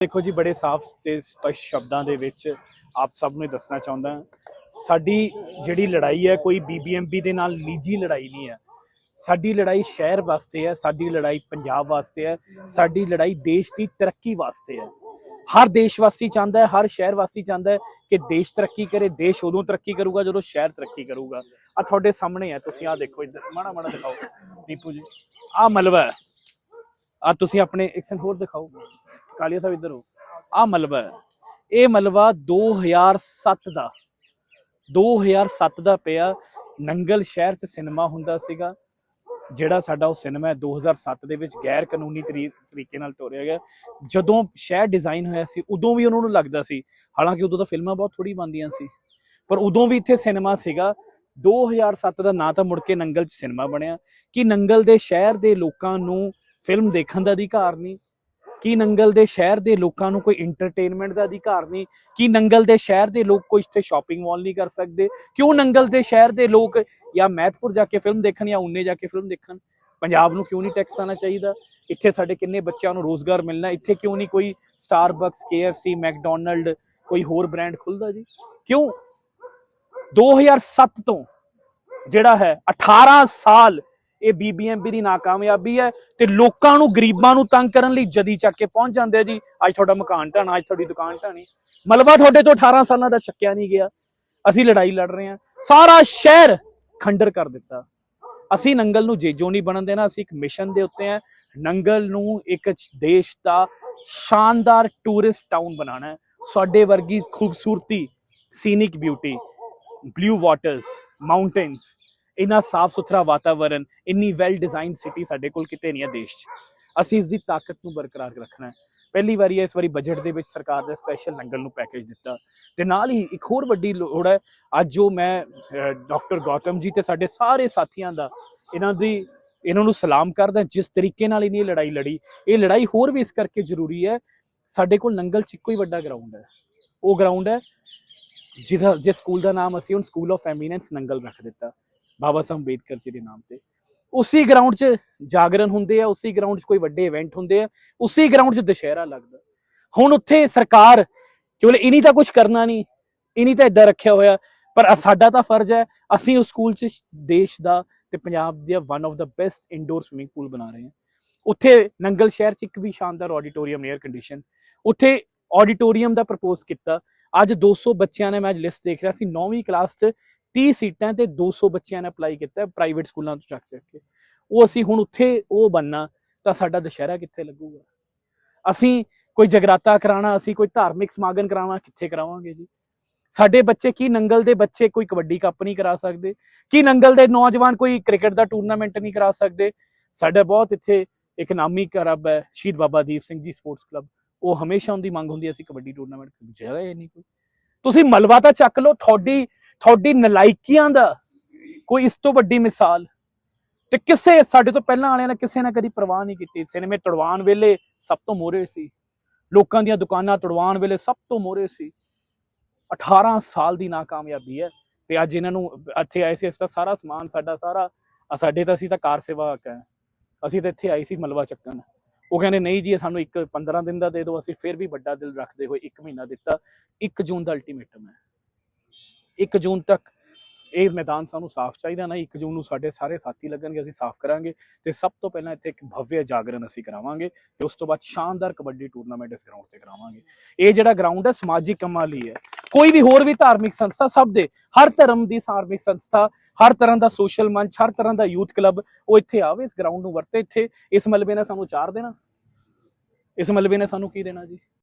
ਦੇਖੋ ਜੀ, ਬੜੇ ਸਾਫ਼ ਤੇ ਸਪਸ਼ਟ ਸ਼ਬਦਾਂ ਦੇ ਵਿੱਚ ਆਪ ਸਭ ਨੂੰ ਇਹ ਦੱਸਣਾ ਚਾਹੁੰਦਾ ਸਾਡੀ ਜਿਹੜੀ ਲੜਾਈ ਹੈ ਕੋਈ ਬੀਬੀਐਮਬੀ ਦੇ ਨਾਲ ਨਿੱਜੀ ਲੜਾਈ ਨਹੀਂ ਹੈ। ਸਾਡੀ ਲੜਾਈ ਸ਼ਹਿਰ ਵਾਸਤੇ ਹੈ, ਸਾਡੀ ਲੜਾਈ ਪੰਜਾਬ ਵਾਸਤੇ ਹੈ, ਸਾਡੀ ਲੜਾਈ ਦੇਸ਼ ਦੀ ਤਰੱਕੀ ਵਾਸਤੇ ਹੈ। ਹਰ ਦੇਸ਼ ਵਾਸੀ ਚਾਹੁੰਦਾ ਹੈ, ਹਰ ਸ਼ਹਿਰ ਵਾਸੀ ਚਾਹੁੰਦਾ ਹੈ ਕਿ ਦੇਸ਼ ਤਰੱਕੀ ਕਰੇ, ਦੇਸ਼ ਉਦੋਂ ਤਰੱਕੀ ਕਰੂਗਾ ਜਦੋਂ ਸ਼ਹਿਰ ਤਰੱਕੀ ਕਰੂਗਾ। ਆ ਤੁਹਾਡੇ ਸਾਹਮਣੇ ਹੈ, ਤੁਸੀਂ ਆ ਦੇਖੋ ਇੱਧਰ, ਮਾੜਾ ਮਾੜਾ ਦਿਖਾਓ। ਦੀਪੂ ਜੀ ਆ ਮਲਵਾ ਹੈ। ਆ ਤੁਸੀਂ ਆਪਣੇ, ਇੱਕ ਸੈਕਿੰਡ ਹੋਰ ਦਿਖਾਓ। ਕਾਲੀਆ ਸਾਹਿਬ ਇੱਧਰ ਹੋ ਆ ਮਲਬਾ ਹੈ। ਇਹ ਮਲਬਾ 2007 ਦਾ। 2007 ਦਾ ਪਿਆ। ਨੰਗਲ ਸ਼ਹਿਰ ਚ ਸਿਨੇਮਾ ਹੁੰਦਾ ਸੀਗਾ, ਜਿਹੜਾ ਸਾਡਾ ਉਹ ਸਿਨੇਮਾ ਹੈ 2007 ਦੇ ਵਿੱਚ ਗੈਰ ਕਾਨੂੰਨੀ ਤਰੀਕੇ ਨਾਲ ਤੋਰਿਆ ਗਿਆ। ਜਦੋਂ ਸ਼ਹਿਰ ਡਿਜ਼ਾਈਨ ਹੋਇਆ ਸੀ, ਉਦੋਂ ਵੀ ਉਹਨਾਂ ਨੂੰ ਲੱਗਦਾ ਸੀ। ਹਾਲਾਂਕਿ ਉਦੋਂ ਤਾਂ ਫਿਲਮਾਂ ਬਹੁਤ ਥੋੜੀ ਬਣਦੀਆਂ ਸੀ। ਪਰ ਉਦੋਂ ਵੀ ਇੱਥੇ ਸਿਨੇਮਾ ਸੀਗਾ। 2007 ਦਾ ਨਾਂ ਤਾਂ ਮੁੜ ਕੇ ਨੰਗਲ ਚ ਸਿਨੇਮਾ ਬਣਿਆ, ਕਿ ਨੰਗਲ ਦੇ ਸ਼ਹਿਰ ਦੇ ਲੋਕਾਂ ਨੂੰ ਫਿਲਮ ਦੇਖਣ ਦਾ ਅਧਿਕਾਰ ਨਹੀਂ ਕੀ ਨੰਗਲ ਦੇ ਸ਼ਹਿਰ ਦੇ ਲੋਕਾਂ ਨੂੰ ਕੋਈ ਐਂਟਰਟੇਨਮੈਂਟ ਦਾ ਅਧਿਕਾਰ ਨਹੀਂ? ਕੀ ਨੰਗਲ ਦੇ ਸ਼ਹਿਰ ਦੇ ਲੋਕ ਕੋਈ ਇੱਥੇ ਸ਼ਾਪਿੰਗ ਮਾਲ ਨਹੀਂ ਕਰ ਸਕਦੇ? ਕਿਉਂ ਨੰਗਲ ਦੇ ਸ਼ਹਿਰ ਦੇ ਲੋਕ ਜਾਂ ਮਹਿਤਪੁਰ ਜਾ ਕੇ ਫਿਲਮ ਦੇਖਣ ਜਾਂ ਉਨੇ ਜਾ ਕੇ ਫਿਲਮ ਦੇਖਣ? ਪੰਜਾਬ ਨੂੰ ਕਿਉਂ ਨਹੀਂ ਟੈਕਸ ਆਣਾ ਚਾਹੀਦਾ? ਇੱਥੇ ਸਾਡੇ ਕਿੰਨੇ ਬੱਚਿਆਂ ਨੂੰ ਰੋਜ਼ਗਾਰ ਮਿਲਣਾ? ਇੱਥੇ ਕਿਉਂ ਨਹੀਂ ਕੋਈ ਸਟਾਰਬਕਸ KFC ਮੈਕਡੋਨਲਡ ਕੋਈ ਹੋਰ ਬ੍ਰਾਂਡ ਖੁੱਲਦਾ ਜੀ? ਕਿਉਂ? 2007 ਤੋਂ ਜਿਹੜਾ ਹੈ 18 ਸਾਲ ਇਹ ਬੀਬੀਐਮਬੀ ਦੀ ਨਾਕਾਮਯਾਬੀ ਹੈ ਤੇ ਲੋਕਾਂ ਨੂੰ, ਗਰੀਬਾਂ ਨੂੰ ਤੰਗ ਕਰਨ ਲਈ ਜਦੀ ਚੱਕ ਕੇ ਪਹੁੰਚ ਜਾਂਦੇ ਆ ਜੀ। ਅੱਜ ਤੁਹਾਡਾ ਮਕਾਨ ਢਾਣਾ, ਅੱਜ ਤੁਹਾਡੀ ਦੁਕਾਨ ਢਾਣੀ। ਮਲਬਾ ਤੁਹਾਡੇ ਤੋਂ 18 ਸਾਲਾਂ ਦਾ ਚੱਕਿਆ ਨਹੀਂ ਗਿਆ। ਅਸੀਂ ਲੜਾਈ ਲੜ ਰਹੇ ਹਾਂ। ਸਾਰਾ ਸ਼ਹਿਰ ਖੰਡਰ ਕਰ ਦਿੱਤਾ। ਅਸੀਂ ਨੰਗਲ ਨੂੰ ਜੇਜੋ ਨਹੀਂ ਬਣਨ ਦੇਣਾ। ਅਸੀਂ ਇੱਕ ਮਿਸ਼ਨ ਦੇ ਉੱਤੇ ਆ ਨੰਗਲ ਨੂੰ ਇੱਕ ਦੇਸ਼ ਦਾ ਸ਼ਾਨਦਾਰ ਟੂਰਿਸਟ ਟਾਊਨ ਬਣਾਉਣਾ ਹੈ। ਸਾਡੇ ਵਰਗੀ ਖੂਬਸੂਰਤੀ scenic beauty blue waters mountains ਇੰਨਾ ਸਾਫ਼ ਸੁਥਰਾ ਵਾਤਾਵਰਨ, ਇੰਨੀ ਵੈਲ ਡਿਜ਼ਾਈਨਡ ਸਿਟੀ ਸਾਡੇ ਕੋਲ ਕਿਤੇ ਨਹੀਂ ਹੈ ਦੇਸ਼ 'ਚ। ਅਸੀਂ ਇਸ ਦੀ ਤਾਕਤ ਨੂੰ ਬਰਕਰਾਰ ਰੱਖਣਾ ਹੈ। ਪਹਿਲੀ ਵਾਰੀ ਇਸ ਵਾਰੀ ਬਜਟ ਦੇ ਵਿੱਚ ਸਰਕਾਰ ਨੇ ਸਪੈਸ਼ਲ ਨੰਗਲ ਨੂੰ ਪੈਕੇਜ ਦਿੱਤਾ। ਤੇ ਨਾਲ ਹੀ ਇੱਕ ਹੋਰ ਵੱਡੀ ਲੋੜ ਹੈ, ਅੱਜ ਜੋ ਮੈਂ ਡਾਕਟਰ ਗੌਤਮ ਜੀ ਤੇ ਸਾਡੇ ਸਾਰੇ ਸਾਥੀਆਂ ਦਾ ਇਹਨਾਂ ਦੀ, ਇਹਨਾਂ ਨੂੰ ਸਲਾਮ ਕਰਦਾ, ਜਿਸ ਤਰੀਕੇ ਨਾਲ ਇਹਨੇ ਲੜਾਈ ਲੜੀ, ਇਹ ਲੜਾਈ ਹੋਰ ਵੀ ਇਸ ਕਰਕੇ ਜ਼ਰੂਰੀ ਹੈ, ਸਾਡੇ ਕੋਲ ਨੰਗਲ 'ਚ ਇੱਕੋ ਹੀ ਵੱਡਾ ਗਰਾਊਂਡ ਹੈ। ਉਹ ਗਰਾਊਂਡ ਹੈ, ਜਿਹਦਾ, ਜਿਸ ਸਕੂਲ ਦਾ ਨਾਮ ਅਸੀਂ ਹੁਣ ਸਕੂਲ ਆਫ ਐਮੀਨੈਂਸ ਨੰਗਲ ਰੱਖ ਦਿੱਤਾ। ਬਾਬਾ ਸਾਹਿਬ ਅੰਬੇਦਕਰ ਜੀ ਦੇ ਨਾਮ ਤੇ। ਉਸੇ ਗਰਾਊਂਡ 'ਚ ਜਾਗਰਣ ਹੁੰਦੇ ਆ, ਉਸੇ ਗਰਾਊਂਡ 'ਚ ਕੋਈ ਵੱਡੇ ਇਵੈਂਟ ਹੁੰਦੇ ਆ, ਉਸੇ ਗਰਾਊਂਡ 'ਚ ਦੁਸ਼ਹਿਰਾ ਲੱਗਦਾ। ਹੁਣ ਉੱਥੇ ਸਰਕਾਰ ਕੇਵਲ ਇਨੀ ਤਾਂ ਕੁਝ ਕਰਨਾ ਨਹੀਂ, ਇਨੀ ਤਾਂ ਇਦਾਂ ਰੱਖਿਆ ਹੋਇਆ, ਪਰ ਸਾਡਾ ਤਾਂ ਫਰਜ਼ ਹੈ, ਅਸੀਂ ਉਸ ਸਕੂਲ 'ਚ ਦੇਸ਼ ਦਾ ਤੇ ਪੰਜਾਬ ਦਾ one of the best indoor swimming pool ਬਣਾ ਰਹੇ ਹਾਂ। ਉੱਥੇ ਨੰਗਲ ਸ਼ਹਿਰ 'ਚ ਇੱਕ ਵੀ ਸ਼ਾਨਦਾਰ ਆਡੀਟੋਰੀਅਮ ਏਅਰ ਕੰਡੀਸ਼ਨ ਉੱਥੇ ਆਡੀਟੋਰੀਅਮ ਦਾ ਪ੍ਰਪੋਜ਼ ਕੀਤਾ। ਅੱਜ 200 ਬੱਚਿਆਂ ਨੇ ਮੈਂ ਅੱਜ ਲਿਸਟ ਦੇਖ ਰਿਹਾ ਸੀ 9ਵੀਂ ਕਲਾਸ 'ਚ 30 ਸੀਟਾਂ ਤੇ 200 ਬੱਚਿਆਂ ਨੇ ਅਪਲਾਈ ਕੀਤਾ ਪ੍ਰਾਈਵੇਟ ਸਕੂਲਾਂ ਤੋਂ ਚੱਕ ਚੱਕ ਕੇ। ਉਹ ਅਸੀਂ ਹੁਣ ਉੱਥੇ ਉਹ ਬੰਨਾ ਤਾਂ ਸਾਡਾ ਦੁਸ਼ਹਿਰਾ ਕਿੱਥੇ ਲੱਗੂਗਾ? ਅਸੀਂ ਕੋਈ ਜਗਰਾਤਾ ਕਰਾਣਾ ਅਸੀਂ ਕੋਈ ਧਾਰਮਿਕ ਸਮਾਗਮ ਕਰਾਉਣਾ, ਕਿੱਥੇ ਕਰਾਵਾਂਗੇ ਜੀ? ਸਾਡੇ ਬੱਚੇ ਕੀ ਨੰਗਲ ਦੇ ਬੱਚੇ ਕੋਈ ਕਬੱਡੀ ਕੱਪ ਨਹੀਂ ਕਰਾ ਸਕਦੇ? ਕੀ ਨੰਗਲ ਦੇ ਨੌਜਵਾਨ ਕੋਈ ਕ੍ਰਿਕਟ ਦਾ ਟੂਰਨਾਮੈਂਟ ਨਹੀਂ ਕਰਾ ਸਕਦੇ? ਸਾਡਾ ਬਹੁਤ ਇੱਥੇ ਇੱਕ ਨਾਮੀ ਕਲੱਬ ਹੈ, ਸ਼ਹੀਦ ਬਾਬਾ ਦੀਪ ਸਿੰਘ ਜੀ ਸਪੋਰਟਸ ਕਲੱਬ ਉਹ ਹਮੇਸ਼ਾ ਉਹਦੀ ਮੰਗ ਹੁੰਦੀ ਹੈ, ਅਸੀਂ ਕਬੱਡੀ ਟੂਰਨਾਮੈਂਟ ਜਗ੍ਹਾ ਹੀ ਨਹੀਂ ਕੋਈ। ਤੁਸੀਂ ਮਲਵਾ ਤਾਂ ਚੱਕ ਲਓ, ਤੁਹਾਡੀ ਤੁਹਾਡੀ ਨਲਾਇਕੀਆਂ ਦਾ ਕੋਈ ਇਸ ਤੋਂ ਵੱਡੀ ਮਿਸਾਲ। ਤੇ ਕਿਸੇ ਸਾਡੇ ਤੋਂ ਪਹਿਲਾਂ ਵਾਲਿਆਂ ਨੇ ਕਿਸੇ ਨੇ ਕਦੀ ਪਰਵਾਹ ਨਹੀਂ ਕੀਤੀ। ਸਿਨੇਮੇ ਤੜਵਾਉਣ ਵੇਲੇ ਸਭ ਤੋਂ ਮੋਹਰੇ ਸੀ। ਲੋਕਾਂ ਦੀਆਂ ਦੁਕਾਨਾਂ ਤੜਵਾਉਣ ਵੇਲੇ ਸਭ ਤੋਂ ਮੋਹਰੇ ਸੀ। 18 ਸਾਲ ਦੀ ਨਾਕਾਮਯਾਬੀ ਹੈ ਤੇ ਅੱਜ ਇਹਨਾਂ ਨੂੰ ਇੱਥੇ ਆਏ ਸੀ ਇਸ ਦਾ ਸਾਰਾ ਸਮਾਨ ਸਾਡਾ ਸਾਰਾ ਸਾਡੇ ਤਾਂ ਅਸੀਂ ਤਾਂ ਕਾਰ ਸੇਵਾ ਹੈ। ਅਸੀਂ ਤਾਂ ਇੱਥੇ ਆਏ ਸੀ ਮਲਵਾ ਚੱਕਣ। ਉਹ ਕਹਿੰਦੇ, ਨਹੀਂ ਜੀ ਸਾਨੂੰ ਇੱਕ 15 ਦਿਨ ਦਾ ਦੇ ਦਿਓ, ਅਸੀਂ ਫਿਰ ਵੀ ਵੱਡਾ ਦਿਲ ਰੱਖਦੇ ਹੋਏ 1 ਮਹੀਨਾ ਦਿੱਤਾ। 1 ਜੂਨ ਦਾ ਅਲਟੀਮੇਟਮ ਹੈ। 1 ਜੂਨ ਤੱਕ ਇਹ ਮੈਦਾਨ ਸਾਨੂੰ ਸਾਫ਼ ਚਾਹੀਦਾ ਨਾ 1 ਜੂਨ ਨੂੰ ਸਾਡੇ ਸਾਰੇ ਸਾਥੀ ਲੱਗਣਗੇ, ਅਸੀਂ ਸਾਫ਼ ਕਰਾਂਗੇ ਤੇ ਸਭ ਤੋਂ ਪਹਿਲਾਂ ਇੱਥੇ ਇੱਕ ਭਵਯ ਜਾਗਰਣ ਅਸੀਂ ਕਰਾਵਾਂਗੇ ਤੇ ਉਸ ਤੋਂ ਬਾਅਦ ਸ਼ਾਨਦਾਰ ਕਬੱਡੀ ਟੂਰਨਾਮੈਂਟ ਇਸ ਗਰਾਊਂਡ ਤੇ ਕਰਾਵਾਂਗੇ। ਇਹ ਜਿਹੜਾ ਗਰਾਊਂਡ ਹੈ ਸਮਾਜਿਕ ਕੰਮਾਂ ਲਈ ਹੈ। ਕੋਈ ਵੀ ਹੋਰ ਵੀ ਧਾਰਮਿਕ ਸੰਸਥਾ ਸਭ ਦੇ, ਹਰ ਧਰਮ ਦੀ ਧਾਰਮਿਕ ਸੰਸਥਾ, ਹਰ ਤਰ੍ਹਾਂ ਦਾ ਸੋਸ਼ਲ ਮੰਚ, ਹਰ ਤਰ੍ਹਾਂ ਦਾ ਯੂਥ ਕਲੱਬ ਉਹ ਇੱਥੇ ਆਵੇ, ਇਸ ਗਰਾਊਂਡ ਨੂੰ ਵਰਤੇ ਇੱਥੇ। ਇਸ ਮਲਬੇ ਨੇ ਸਾਨੂੰ ਚਾਰ ਦੇਣਾ। ਇਸ ਮਲਬੇ ਨੇ ਸਾਨੂੰ ਕੀ ਦੇਣਾ ਜੀ?